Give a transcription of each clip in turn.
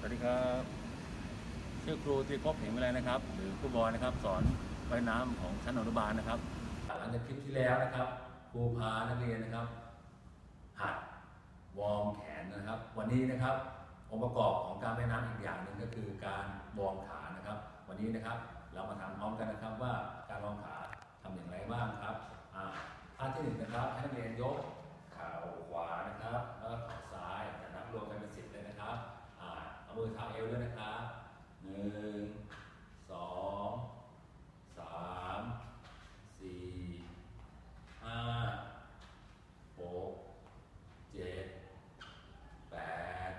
สวัสดีครับชื่อครูตรีภพเหงวิไลนะครับ หรือครูบอยนะครับ สอนว่ายน้ำของชั้นอนุบาลนะครับอันในคลิปที่แล้วนะครับ ครูพานักเรียนนะครับ หัดวอร์มแขนนะครับ วันนี้นะครับองค์ประกอบของการว่ายน้ำอีกอย่างหนึ่งก็คือการวอร์มขานะครับ วันนี้นะครับเรามาทำพร้อมกันนะครับว่าการวอร์มขาทำอย่างไรบ้างครับท่าที่หนึ่งนะครับให้นักเรียนยก เอามือเท้าเอวด้วยนะครับหนึ่งสองสามสี่ห้าหก เจ็ดแปด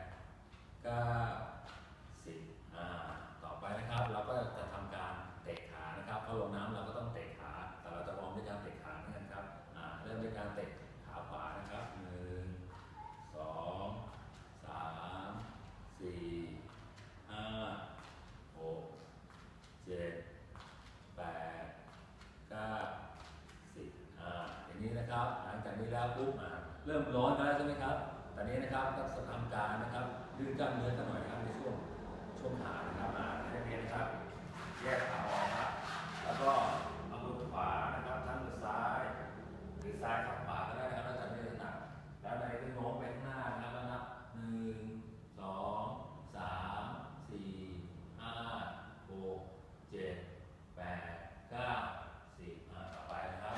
เก้าสิบอ่าต่อไปนะครับ เราก็จะทำการเตะขานะครับเข้าลงน้ำเราก็ต้องเตะขา แต่เราจะวอร์มด้วยการเตะขาเหมือนกันครับอ่าเริ่มด้วยการเตะขาขวานะครับหนึ่งสองสามสี่ห้าหกเจ็ดแปดเก้า สิบอ่าอย่างนี้นะครับ หลังจากนี้แล้วปุ๊บอ่า เริ่มร้อนกันแล้วใช่ไหมครับ ตอนนี้นะครับก็จะทำการนะครับยืดกล้ามเนื้อกันหน่อยนะครับในช่วงช่วงขานะครับอ่าในเรียนนะครับ แยกขาออกครับ แล้วก็เอามือขวานะครับทั้งมือซ้ายหรือซ้ายทับขวาก็ได้นะครับแล้วจะไม่ถนัดแล้วในที่โน้มไปข้างหน้านะครับแล้วนับหนึ่งสองสามสี่ห้าหกเจ็ดแปดเก้าสิบต่อไปนะครับ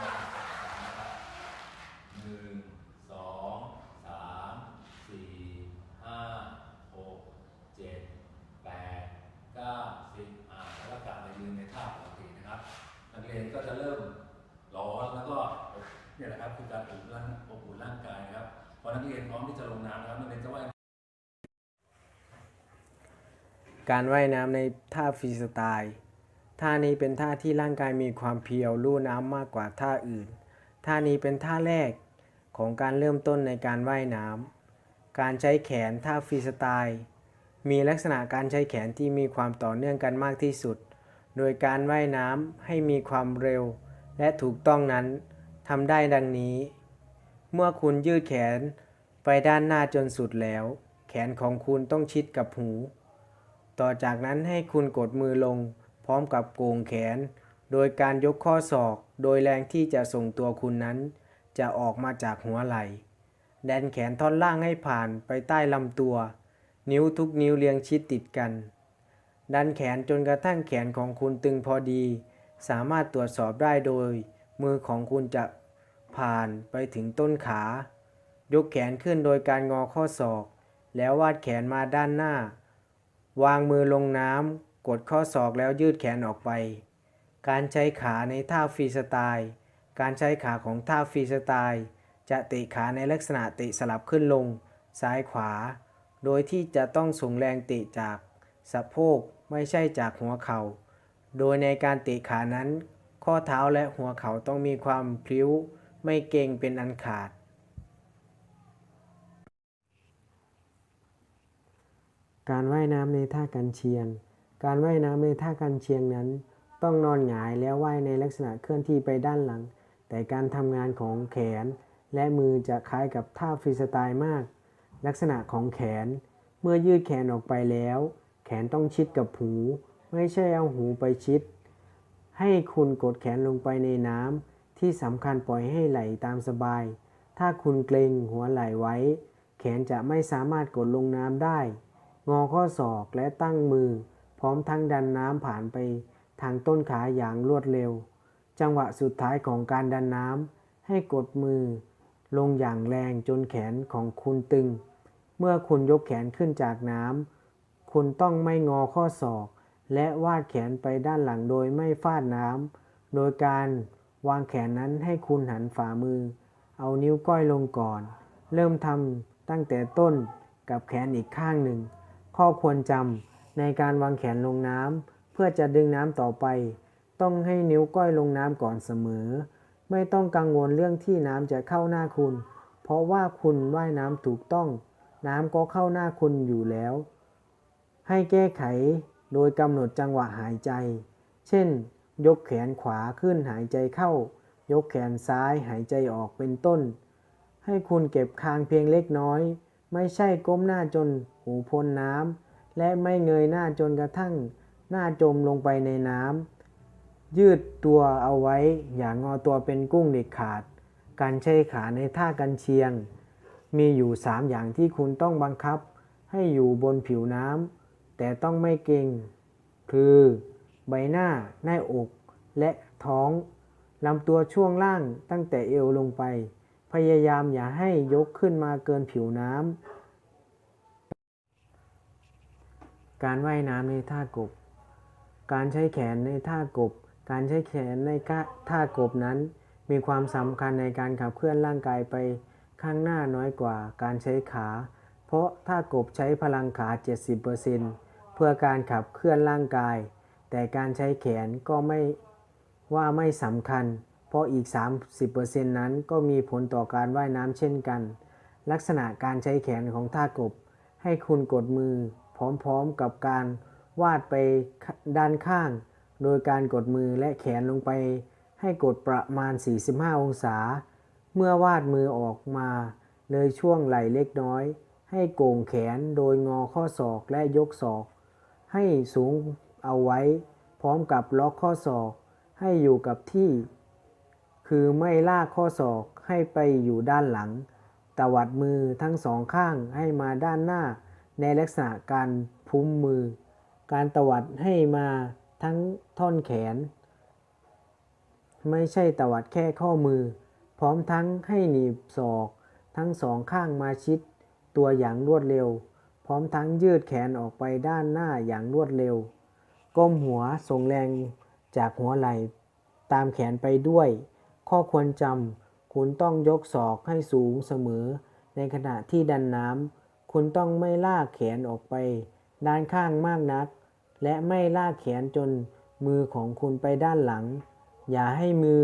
หนึ่งสามสี่ห้าหกเจ็ดแปดเก้าสิบอ่าแล้วก็กลับมายืนในท่าปกตินะครับ นักเรียนก็จะเริ่มร้อนแล้วก็เนี่ยแหละครับคือการอบอุ่นร่างอบอุ่นร่างกายนะครับพอนักเรียนพร้อมที่จะ ลงน้ำนะครับนักเรียนจะว่ายการว่ายน้ำในท่าฟรีสไตล์ท่านี้เป็นท่าที่ร่างกายมีความเพียวลู่น้ำมากกว่าท่าอื่น ท่านี้เป็นท่าแรกของการเริ่มต้นในการว่ายน้ำ การใช้แขนท่าฟรีสไตล์ มีลักษณะการใช้แขนที่มีความต่อเนื่องกันมากที่สุด โดยการว่ายน้ำให้มีความเร็ว และถูกต้องนั้นทำได้ดังนี้ เมื่อคุณยืดแขน ไปด้านหน้าจนสุดแล้ว แขนของคุณต้องชิดกับหู ต่อจากนั้นให้คุณกดมือลง พร้อมกับโกงแขน โดยการยกข้อศอก โดยแรงที่จะส่งตัวคุณนั้น จะออกมาจากหัวไหล่แดนแขนท่อนล่างให้ผ่านไปใต้ลำตัว นิ้วทุกนิ้วเรียงชิดติดกัน ดันแขนจนกระทั่งแขนของคุณตึงพอดี สามารถตรวจสอบได้โดย มือของคุณจะผ่านไปถึงต้นขา ยกแขนขึ้นโดยการงอข้อศอก แล้ววาดแขนมาด้านหน้า วางมือลงน้ำกดข้อศอกแล้วยืดแขนออกไป การใช้ขาในท่าฟรีสไตล์การใช้ขาของท่าฟรีสไตล์จะเตะขาในลักษณะเตะสลับขึ้นลง ซ้ายขวา โดยที่จะต้องส่งแรงเตะจากสะโพกไม่ใช่จากหัวเขา่า โดยในการเตะขานั้น ข้อเท้าและหัวเข่าต้องมีความพลิ้ว ไม่เก่งเป็นอันขาด การว่ายน้ำในท่ากันเชียง การว่ายน้ำในท่ากันเชียงนั้น ต้องนอนหงายแล้วว่ายในลักษณะเคลื่อนที่ไปด้านหลัง แต่การทำงานของแขน และมือจะคล้ายกับท่าฟรีสไตล์มาก ลักษณะของแขน เมื่อยืดแขนออกไปแล้ว แขนต้องชิดกับหู ไม่ใช่เอาหูไปชิด ให้คุณกดแขนลงไปในน้ำที่สำคัญปล่อยให้ไหลตามสบาย ถ้าคุณเกรงหัวไหลไว้ แขนจะไม่สามารถกดลงน้ำได้ งอข้อศอกและตั้งมือ พร้อมทั้งดันน้ำผ่านไปทางต้นขาอย่างรวดเร็ว จังหวะสุดท้ายของการดันน้ำให้กดมือ ลงอย่างแรงจนแขนของคุณตึง เมื่อคุณยกแขนขึ้นจากน้ำคุณต้องไม่งอข้อศอก และวาดแขนไปด้านหลังโดยไม่ฟาดน้ำโดยการวางแขนนั้นให้คุณหันฝ่ามือ เอานิ้วก้อยลงก่อน เริ่มทำตั้งแต่ต้นกับแขนอีกข้างหนึ่ง ข้อควรจำในการวางแขนลงน้ำเพื่อจะดึงน้ำต่อไป ต้องให้นิ้วก้อยลงน้ำก่อนเสมอ ไม่ต้องกังวลเรื่องที่น้ำจะเข้าหน้าคุณ เพราะว่าคุณว่ายน้ำถูกต้อง น้ำก็เข้าหน้าคุณอยู่แล้ว ให้แก้ไขโดยกำหนดจังหวะหายใจ เช่น ยกแขนขวาขึ้นหายใจเข้า ยกแขนซ้ายหายใจออกเป็นต้น ให้คุณเก็บคางเพียงเล็กน้อย ไม่ใช่ก้มหน้าจน หูพ้นน้ำและไม่เงยหน้าจนกระทั่งหน้าจมลงไปในน้ำยืดตัวเอาไว้อย่างงอตัวเป็นกุ้งเด็ดขาด การใช้ขาในท่ากันเชียง มีอยู่ 3 อย่างที่คุณต้องบังคับให้อยู่บนผิวน้ำแต่ต้องไม่เก่ง คือใบหน้าหน้าอก และท้องลำตัวช่วงล่างตั้งแต่เอวลงไป พยายามอย่าให้ยกขึ้นมาเกินผิวน้ำ การว่ายน้ำในท่ากบ การใช้แขนในท่ากบ การใช้แขนในท่ากบนั้น มีความสำคัญในการขับเคลื่อนร่างกายไปข้างหน้าน้อยกว่าการใช้ขา เพราะท่ากบใช้พลังขา 70%เพื่อการขับเคลื่อนร่างกาย แต่การใช้แขนก็ไม่ว่าไม่สำคัญ เพราะอีก 30%นั้นก็มีผลต่อการว่ายน้ำเช่นกัน ลักษณะการใช้แขนของท่ากบ ให้คุณกดมือ พร้อมๆกับการวาดไปด้านข้าง โดยการกดมือและแขนลงไป ให้กดประมาณ 45 องศา เมื่อวาดมือออกมาเลยช่วงไหล่เล็กน้อย ให้โก่งแขนโดยงอข้อศอกและยกศอก ให้สูงเอาไว้ พร้อมกับล็อกข้อศอก ให้อยู่กับที่ คือไม่ลากข้อศอกให้ไปอยู่ด้านหลัง ตวัดมือทั้งสองข้างให้มาด้านหน้า ในลักษณะการพุ้มมือ การตวัดให้มาทั้งท่อนแขน ไม่ใช่ตวัดแค่ข้อมือ พร้อมทั้งให้หนีบศอก ทั้งสองข้างมาชิด ตัวอย่างรวดเร็ว พร้อมทั้งยืดแขนออกไปด้านหน้าอย่างรวดเร็ว ก้มหัวส่งแรงจากหัวไหล่ตามแขนไปด้วย ข้อควรจำคุณต้องยกศอกให้สูงเสมอ ในขณะที่ดันน้ำ คุณต้องไม่ลากแขนออกไป ด้านข้างมากนัก และไม่ลากแขนจนมือของคุณไปด้านหลัง อย่าให้มือ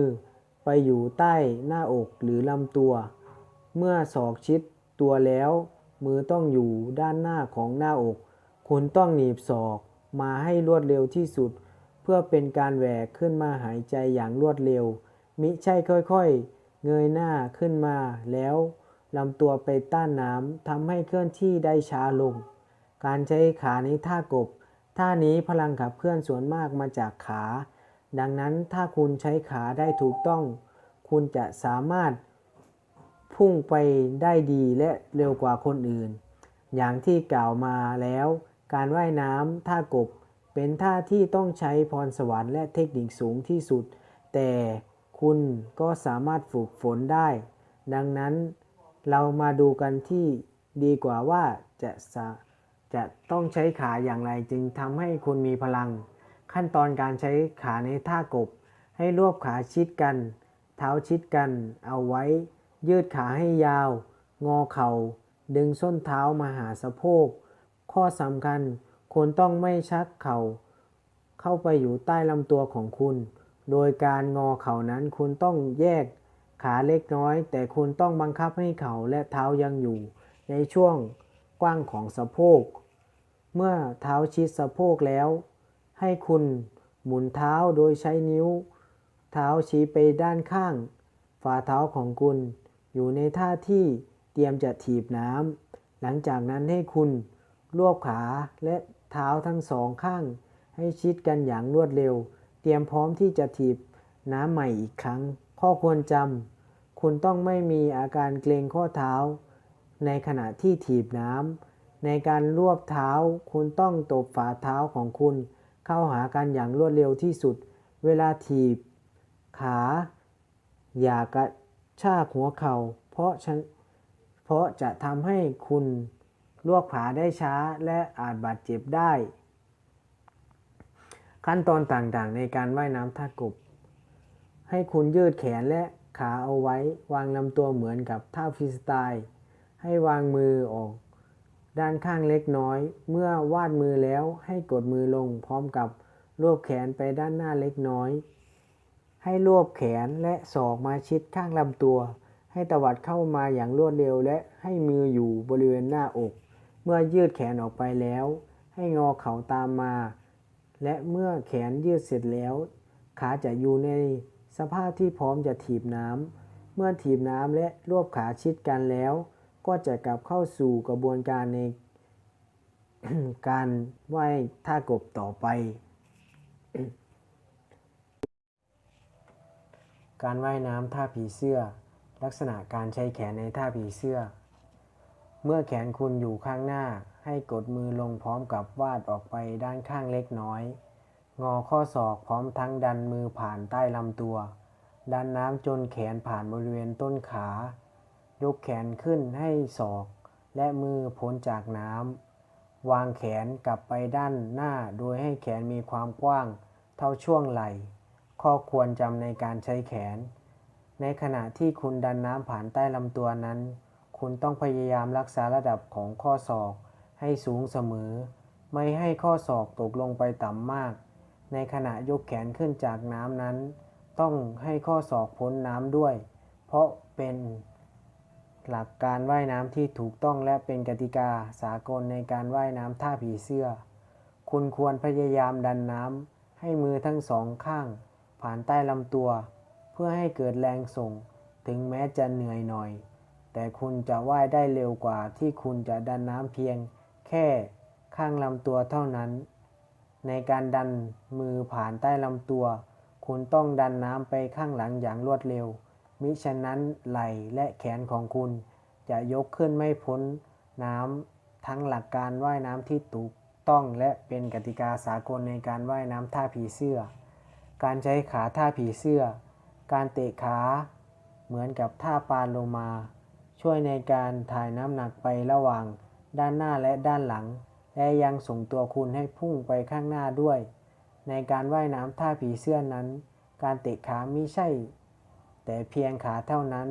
ไปอยู่ใต้หน้าอกหรือลำตัว เมื่อศอกชิดตัวแล้ว มือต้องอยู่ด้านหน้าของหน้าอก คุณต้องหนีบศอกมาให้รวดเร็วที่สุด เพื่อเป็นการแหวกขึ้นมาหายใจอย่างรวดเร็ว มิใช่ค่อยๆ เงยหน้าขึ้นมาแล้ว ลำตัวไปต้านน้ำทำให้เคลื่อนที่ได้ช้าลง การใช้ขาในท่ากบ ท่านี้พลังขับเคลื่อนส่วนมากมาจากขา ดังนั้นถ้าคุณใช้ขาได้ถูกต้อง คุณจะสามารถพุ่งไปได้ดีและเร็วกว่าคนอื่น อย่างที่กล่าวมาแล้ว การว่ายน้ำท่ากบ เป็นท่าที่ต้องใช้พรสวรรค์และเทคนิคสูงที่สุด แต่คุณก็สามารถฝึกฝนได้ ดังนั้น เรามาดูกันที่ดีกว่าว่าจะจะต้องใช้ขาอย่างไรจึงทำให้คุณมีพลัง ขั้นตอนการใช้ขาในท่ากบ ให้รวบขาชิดกัน เท้าชิดกัน เอาไว้ ยืดขาให้ยาว งอเข่า ดึงส้นเท้ามาหาสะโพก ข้อสำคัญคุณต้องไม่ชักเข่า เข้าไปอยู่ใต้ลำตัวของคุณ โดยการงอเข่านั้นคุณต้องแยก ขาเล็กน้อย แต่คุณต้องบังคับให้เข่าและเท้ายังอยู่ ในช่วงกว้างของสะโพก เมื่อเท้าชิดสะโพกแล้ว ให้คุณหมุนเท้าโดยใช้นิ้ว เท้าชี้ไปด้านข้าง ฝ่าเท้าของคุณ อยู่ในท่าที่เตรียมจะถีบน้ำหลังจากนั้นให้คุณรวบขาและเท้าทั้งสองข้าง ให้ชิดกันอย่างรวดเร็ว เตรียมพร้อมที่จะถีบน้ำใหม่อีกครั้ง ข้อควรจำคุณต้องไม่มีอาการเกรงข้อเท้า ในขณะที่ถีบน้ำในการรวบเท้า คุณต้องตบฝ่าเท้าของคุณ เข้าหากันอย่างรวดเร็วที่สุด เวลาถีบ ขา อย่ากระชากหัวเข่า เพราะเพราะจะทำให้คุณลวกขาได้ช้าและอาจบาดเจ็บได้ ขั้นตอนต่างๆ ในการว่ายน้ำท่ากบ ให้คุณยืดแขนและขาเอาไว้ วางลำตัวเหมือนกับท่าฟรีสไตล์ ให้วางมือออก ด้านข้างเล็กน้อย เมื่อวาดมือแล้วให้กดมือลงพร้อมกับรวบแขนไปด้านหน้าเล็กน้อย ให้รวบแขนและศอกมาชิดข้างลำตัว ให้ตวัดเข้ามาอย่างรวดเร็วและให้มืออยู่บริเวณหน้าอก เมื่อยืดแขนออกไปแล้ว ให้งอเข่าตามมา และเมื่อแขนยืดเสร็จแล้ว ขาจะอยู่ใน สภาพที่พร้อมจะถีบน้ำ เมื่อถีบน้ำและรวบขาชิดกันแล้ว ก็จะกลับเข้าสู่กระบวนการในการไหว้ท่ากบต่อไป การว่ายน้ำท่าผีเสื้อ ลักษณะการใช้แขนในท่าผีเสื้อ เมื่อแขนคุณอยู่ข้างหน้าให้กดมือลงพร้อมกับวาดออกไปด้านข้างเล็กน้อย งอข้อศอกพร้อมทั้งดันมือผ่านใต้ลำตัว ดันน้ำจนแขนผ่านบริเวณต้นขา ยกแขนขึ้นให้ศอก และมือพ้นจากน้ำ วางแขนกลับไปด้านหน้าโดยให้แขนมีความกว้าง เท่าช่วงไหล่ ข้อควรจำในการใช้แขน ในขณะที่คุณดันน้ำผ่านใต้ลำตัวนั้น คุณต้องพยายามรักษาระดับของข้อศอกให้สูงเสมอ ไม่ให้ข้อศอกตกลงไปต่ำมาก ในขณะยกแขนขึ้นจากน้ำนั้น ต้องให้ข้อศอกพ้นน้ำด้วย เพราะเป็นหลักการว่ายน้ำที่ถูกต้องและเป็นกติกาสากลในการว่ายน้ำท่าผีเสื้อ คุณควรพยายามดันน้ำให้มือทั้งสองข้าง ผ่านใต้ลำตัว เพื่อให้เกิดแรงส่ง ถึงแม้จะเหนื่อยหน่อย แต่คุณจะว่ายได้เร็วกว่าที่คุณจะดันน้ำเพียง แค่ข้างลำตัวเท่านั้น ในการดันมือผ่านใต้ลำตัว คุณต้องดันน้ำไปข้างหลังอย่างรวดเร็ว มิฉะนั้นไหล่และแขนของคุณ จะยกขึ้นไม่พ้นน้ำทั้งหลักการว่ายน้ำที่ถูกต้องและเป็นกติกาสากลในการว่ายน้ำท่าผีเสื้อ การใช้ขาท่าผีเสื้อ การเตะขาเหมือนกับท่าปาโลมา ช่วยในการถ่ายน้ำหนักไประหว่างด้านหน้าและด้านหลัง และยังส่งตัวคุณให้พุ่งไปข้างหน้าด้วย ในการว่ายน้ำท่าผีเสื้อนั้น การเตะขาไม่ใช่ แต่เพียงขาเท่านั้น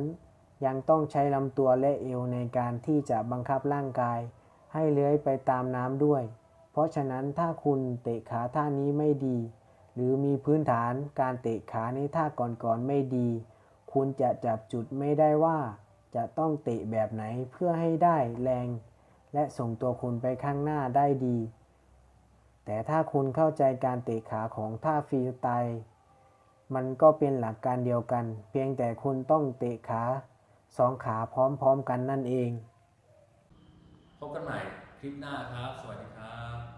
ยังต้องใช้ลำตัวและเอวในการที่จะบังคับร่างกาย ให้เลื้อยไปตามน้ำด้วย เพราะฉะนั้นถ้าคุณเตะขาท่านี้ไม่ดี หรือมีพื้นฐานการเตะขาในท่าก่อนๆไม่ดี คุณจะจับจุดไม่ได้ว่า จะต้องเตะแบบไหนเพื่อให้ได้แรง และส่งตัวคุณไปข้างหน้าได้ดี แต่ถ้าคุณเข้าใจการเตะขาของท่าฟรีสไตล์มันก็เป็นหลักการเดียวกัน เพียงแต่คุณต้องเตะขาสองขาพร้อมๆกันนั่นเอง พบกันใหม่คลิปหน้าครับ สวัสดีครับ